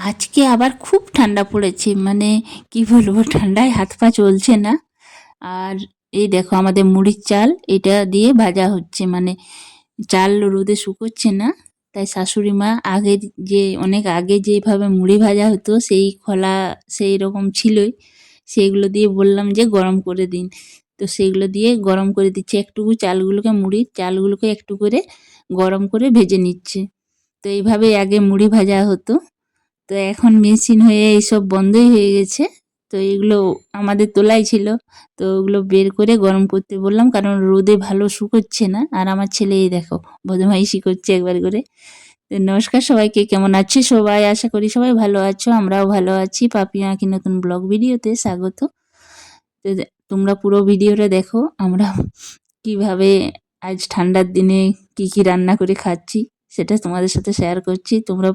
আজকে আবার খুব ঠান্ডা পড়েছে মানে কি বলব, ঠান্ডায় হাত পা চলছে না। আর এই দেখো আমাদের মুড়ির চাল, এটা দিয়ে ভাজা হচ্ছে মানে চাল রোদে শুকোচ্ছে না, তাই শাশুড়ি মা আগে যে, অনেক আগে যেভাবে মুড়ি ভাজা হতো, সেই খোলা সেই রকম ছিলই। সেইগুলো দিয়ে বললাম যে গরম করে দিন। তো সেইগুলো দিয়ে গরম করে দিচ্ছে, একটুকু চালগুলোকে মুড়ির চালগুলোকে একটু করে গরম করে ভেজে নিচ্ছে। তো এইভাবে আগে মুড়ি ভাজা হতো। তো এখন মেশিন হয়ে এইসব বন্ধই হয়ে গেছে। তো এগুলো আমাদের তোলাই ছিল। তো ওগুলো বের করে গরম করতে বললাম, কারণ রোদে ভালো শুকোচ্ছে না। আর আমার ছেলে, এই দেখো, বদমাইশি করছে একবার করে। তো নমস্কার সবাইকে, কেমন আছে সবাই? আশা করি সবাই ভালো আছো, আমরাও ভালো আছি। পাপিয়া কি নতুন ব্লগ ভিডিওতে স্বাগত। তো তোমরা পুরো ভিডিওটা দেখো, আমরা কীভাবে আজ ঠান্ডার দিনে কি কি রান্না করে খাচ্ছি। সেটা তোমাদের সাথে শেয়ার করছি। তোমরা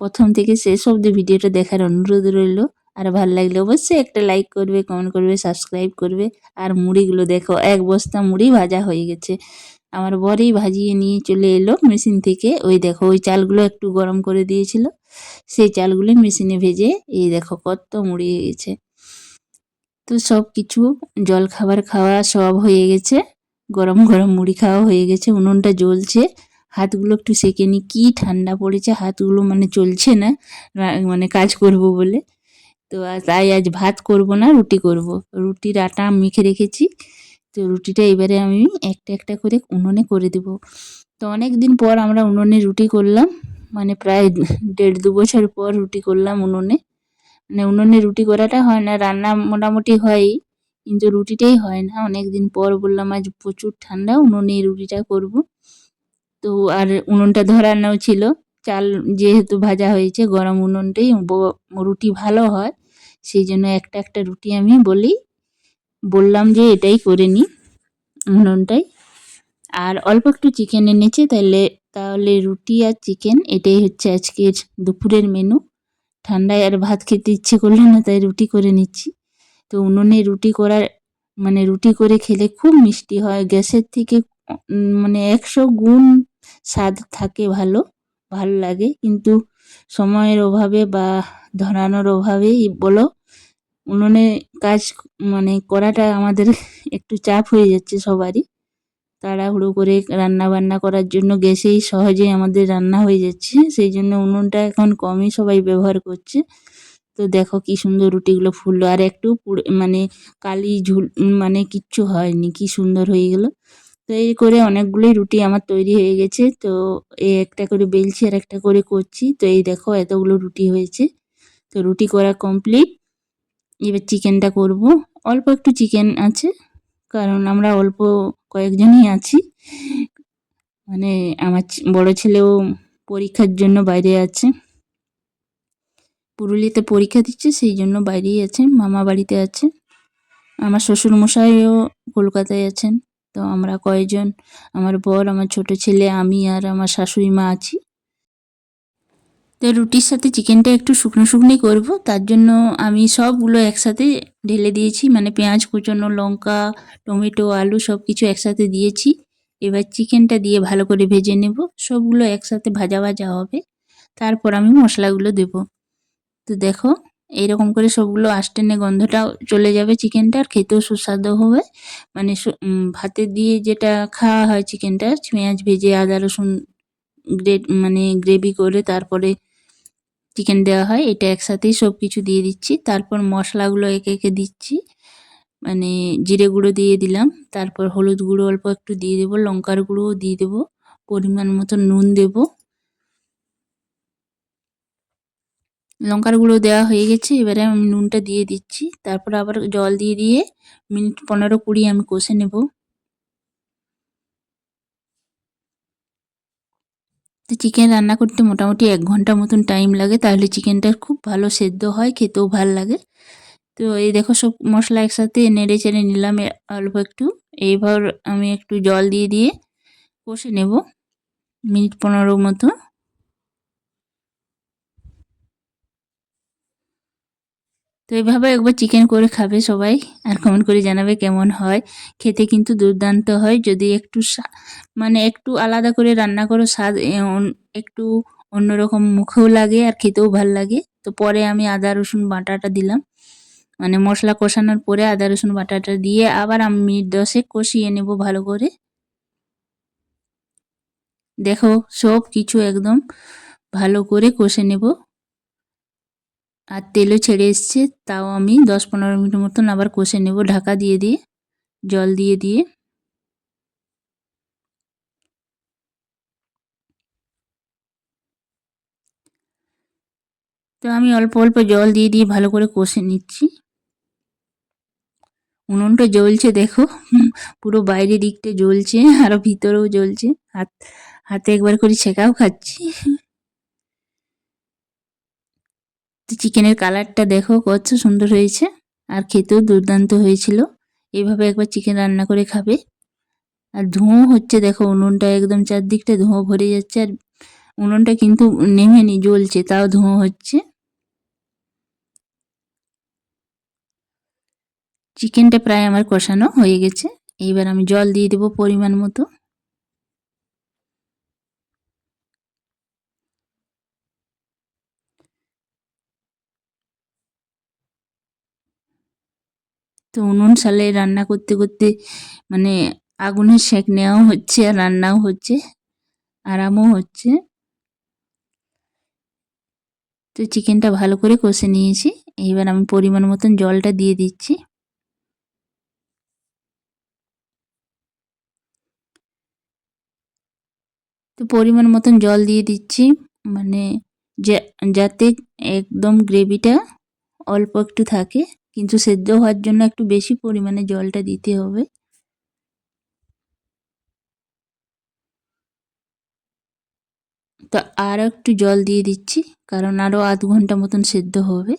প্রথম থেকে শেষ অবধি ভিডিওটা দেখার অনুরোধ রইল। আর ভালো লাগলে অবশ্যই একটা লাইক করবে কমেন্ট করবে সাবস্ক্রাইব করবে। আর মুড়িগুলো দেখো, এক বস্তা মুড়ি ভাজা হয়ে গেছে। আমার বরই ভাজিয়ে নিয়ে চলে এলো মেশিন থেকে। ওই দেখো, ওই চালগুলো একটু গরম করে দিয়েছিল। সেই চালগুলো মেশিনে ভেজে এই দেখো কত মুড়ি হয়ে গেছে। তো সব কিছু জল খাবার খাওয়া সব হয়ে গেছে। গরম গরম মুড়ি খাওয়া হয়ে গেছে, উনুনটা জ্বলছে। হাতগুলো একটু সেকে নিই। কী ঠান্ডা পড়েছে, হাতগুলো মানে চলছে না মানে কাজ করব বলে। তো তাই আজ ভাত করব না, রুটি করব। রুটির আটা মেখে রেখেছি। তো রুটিটা এবারে আমি একটা একটা করে উনুনে করে দেব। তো অনেক দিন পর আমরা উনুনে রুটি করলাম। মানে প্রায় দেড় দু বছর পর রুটি করলাম উনুনে। মানে উনুনে রুটি করাটা হয় না, রান্না মোটামুটি হয়ই। কিন্তু রুটিটাই হয় না। অনেক দিন পর বললাম, আজ প্রচুর ঠান্ডা, উনুনে রুটিটা করব। তো আর উনুনটা ধরানো ছিল। চাল যেহেতু ভাজা হয়েছে, গরম উনুনটাই রুটি ভালো হয়, সেই জন্য একটা একটা রুটি আমি বলি, বললাম যে এটাই করে নিই উনুনটাই। আর অল্প একটু চিকেন এনেছে তাহলে তাহলে রুটি আর চিকেন, এটাই হচ্ছে আজকের দুপুরের মেনু ঠান্ডায় আর ভাত খেতে ইচ্ছে করল না, তাই রুটি করে নিচ্ছি। তো উনুনে রুটি করার মানে রুটি করে খেলে খুব মিষ্টি হয়, গ্যাসের থেকে মানে একশো গুণ স্বাদ থাকে ভালো ভালো লাগে। কিন্তু সময়ের অভাবে বা ধরানোর অভাবেই বলো, উনুনে কাজ মানে করাটা আমাদের একটু চাপ হয়ে যাচ্ছে সবারই। তাড়াহুড়ো করে রান্না বান্না করার জন্য গ্যাসেই সহজে আমাদের রান্না হয়ে যাচ্ছে। সেই জন্য উনুনটা এখন কমই সবাই ব্যবহার করছে। তো দেখো কি সুন্দর রুটিগুলো ফুললো। আর একটু মানে কালি ঝুল মানে কিচ্ছু হয়নি, কি সুন্দর হয়ে গেল। তো এই করে অনেকগুলোই রুটি আমার তৈরি হয়ে গেছে। তো এই একটা করে বেলছি আর একটা করে করছি। তো এই দেখো এতগুলো রুটি হয়েছে। তো রুটি করা কমপ্লিট এবার চিকেনটা করব। অল্প একটু চিকেন আছে, কারণ আমরা অল্প কয়েকজনই আছি। মানে আমার বড় ছেলেও পরীক্ষার জন্য বাইরে আছে। পুরুলিয়াতে পরীক্ষা দিচ্ছে, সেই জন্য বাইরেই আছে, মামা বাড়িতে আছে। আমার শ্বশুর মশাইও কলকাতায় আছেন। তো আমরা কয়েকজন আমার বর, আমার ছোট ছেলে, আমি আর আমার শাশুড়ি মা আছি। তো রুটির সাথে চিকেনটা একটু শুকনো শুকনোই করব, তার জন্য আমি সবগুলো একসাথে ঢেলে দিয়েছি। মানে পেঁয়াজ, কুচনো লঙ্কা, টমেটো, আলু সব কিছু একসাথে দিয়েছি। এবার চিকেনটা দিয়ে ভালো করে ভেজে নেব। সবগুলো একসাথে ভাজা ভাজা হবে। তারপর আমি মশলাগুলো দেব। তো দেখো এইরকম করে সবগুলো আস্টেনে গন্ধটাও চলে যাবে চিকেনটা, আর খেতেও সুস্বাদু হবে। মানে ভাতে দিয়ে যেটা খাওয়া হয় চিকেনটা, পেঁয়াজ ভেজে আদা রসুন গ্রেট মানে গ্রেভি করে তারপরে চিকেন দেওয়া হয়। এটা একসাথেই সব কিছু দিয়ে দিচ্ছি। তারপর মশলাগুলো একে একে দিচ্ছি। মানে জিরে গুঁড়ো দিয়ে দিলাম। তারপর হলুদ গুঁড়ো অল্প একটু দিয়ে দেবো, লঙ্কার গুঁড়োও দিয়ে দেবো। পরিমাণ মতো নুন দেব। লঙ্কার গুঁড়ো দেওয়া হয়ে গেছে, এবারে আমি নুনটা দিয়ে দিচ্ছি। তারপর আবার জল দিয়ে দিয়ে মিনিট পনেরো কুড়ি আমি কষে নেব। তো চিকেন রান্না করতে মোটামুটি এক ঘণ্টা মতন টাইম লাগে, তাহলে চিকেনটা খুব ভালো সেদ্ধ হয়, খেতেও ভালো লাগে। তো এই দেখো সব মশলা একসাথে নেড়ে চেড়ে নিলাম অল্প একটু। এইবার আমি একটু জল দিয়ে দিয়ে কষে নেব, মিনিট পনেরো মতো। তো এইভাবে একবার চিকেন করে খাবে সবাই আর কমেন্ট করে জানাবে কেমন হয়। খেতে কিন্তু দুর্দান্ত হয়। যদি একটু মানে একটু আলাদা করে রান্না করো, স্বাদ একটু অন্যরকম মুখেও লাগে আর খেতেও ভালো লাগে। তো পরে আমি আদা, রসুন বাটাটা দিলাম। মানে মশলা কষানোর পরে আদা, রসুন বাটাটা দিয়ে আবার আমি মিনিট দশে কষিয়ে নেব ভালো করে। দেখো সব কিছু একদম ভালো করে কষে নেব। আর তেলও ছেড়ে এসছে, তাও আমি দশ পনেরো মিনিট মতন আবার কষে নেব, ঢাকা দিয়ে দিয়ে, জল দিয়ে দিয়ে। তো আমি অল্প অল্প জল দিয়ে দিয়ে ভালো করে কষে নিচ্ছি। উনুনটা জ্বলছে, দেখো। পুরো বাইরের দিকটা জ্বলছে আরও ভিতরেও জ্বলছে। হাত, হাতে একবার করে ছেঁকাও খাচ্ছি তো চিকেনের কালারটা দেখো, কত সুন্দর হয়েছে। আর খেতেও দুর্দান্ত হয়েছিল। এইভাবে একবার চিকেন রান্না করে খাবে। আর ধোঁয়া হচ্ছে, দেখো, উনুনটা একদম চারদিকটা ধোঁয়া ভরে যাচ্ছে। আর উনুনটা কিন্তু নেমেনি, জ্বলছে, তাও ধোঁয়া হচ্ছে। চিকেনটা প্রায় আমার কষানো হয়ে গেছে। এইবার আমি জল দিয়ে দেবো পরিমাণ মতো। তো উনুন সালে রান্না করতে করতে মানে আগুনের সেঁক নেওয়াও হচ্ছে আর রান্নাও হচ্ছে, আরামও হচ্ছে। তো চিকেনটা ভালো করে কষে নিয়েছি এইবার আমি পরিমাণ মতন জলটা দিয়ে দিচ্ছি। তো পরিমাণ মতন জল দিয়ে দিচ্ছি মানে যাতে একদম গ্রেভিটা অল্প একটু থাকে। কিন্তু সেদ্ধ হওয়ার জন্য একটু বেশি পরিমাণে জলটা দিতে হবে। তো আরও একটু জল দিয়ে দিচ্ছি, কারণ আরও আধ ঘণ্টা মতন সেদ্ধ হবে।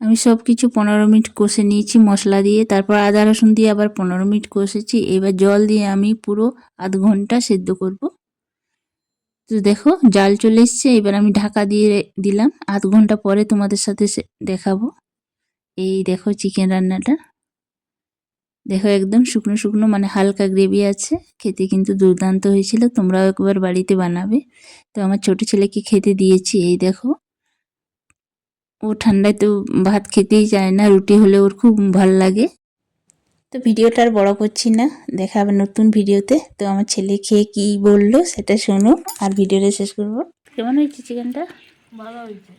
আমি সব কিছু পনেরো মিনিট কষে নিয়েছি মশলা দিয়ে, তারপর আদা রসুন দিয়ে আবার পনেরো মিনিট কষেছি। এবার জল দিয়ে আমি পুরো আধ ঘণ্টা সেদ্ধ করব। তো দেখো, জাল চলে এসছে। এবার আমি ঢাকা দিয়ে দিলাম। আধ ঘণ্টা পরে তোমাদের সাথে দেখাবো। এই দেখো চিকেন রান্নাটা। দেখো একদম শুকনো শুকনো মানে হালকা গ্রেভি আছে। খেতে কিন্তু দুর্দান্ত হয়েছিল। তোমরাও একবার বাড়িতে বানাবে। তো আমার ছোট ছেলেকে খেতে দিয়েছি। এই দেখো। ও ঠান্ডায় তো ভাত খেতেই চায় না। রুটি হলে ওর খুব ভালো লাগে। তো ভিডিওটা আর বড় করছি না, দেখা হবে নতুন ভিডিওতে। তো আমার ছেলে খেয়ে কী বলল সেটা শোনো আর ভিডিওটা শেষ করব। কেমন হয়েছে চিকেনটা ভালো হয়েছে।